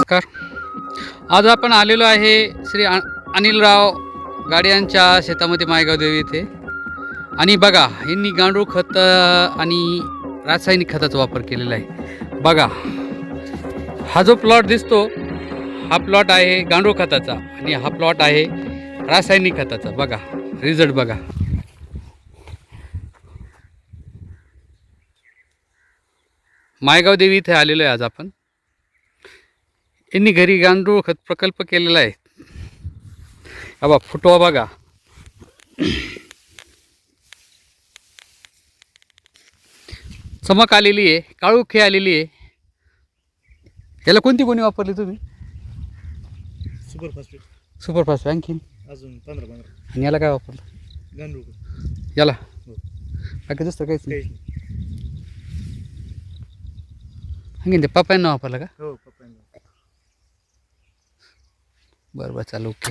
नमस्कार. आज आपण आलेलो आहे श्री अनिलराव गाड्यांच्या शेतामध्ये मायगाव देवी इथे. आणि बघा यांनी गांडूळ खत आणि रासायनिक खताचा वापर केलेला आहे. बघा हा जो प्लॉट दिसतो हा प्लॉट आहे गांडूळ खताचा आणि हा प्लॉट आहे रासायनिक खताचा. बघा रिझल्ट बघा. मायगाव देवी इथे आलेलो आहे आज आपण. यांनी घरी गांडूळ खत प्रकल्प केलेला आहे. हा बा फुटवा बघा. चमक आलेली आहे काळुखी आलेली आहे. याला कोणती कोणी वापरली तुम्ही? सुपर फास्ट सुपरफास्ट आणखीन? अजून पंधरा पंधरा. आणि याला काय वापरलं? गांडूळ याला? हो. बाकी दुसरं काहीच नाही. काहीच नाही. आणखीन ते બરાબર ચાલો ઓકે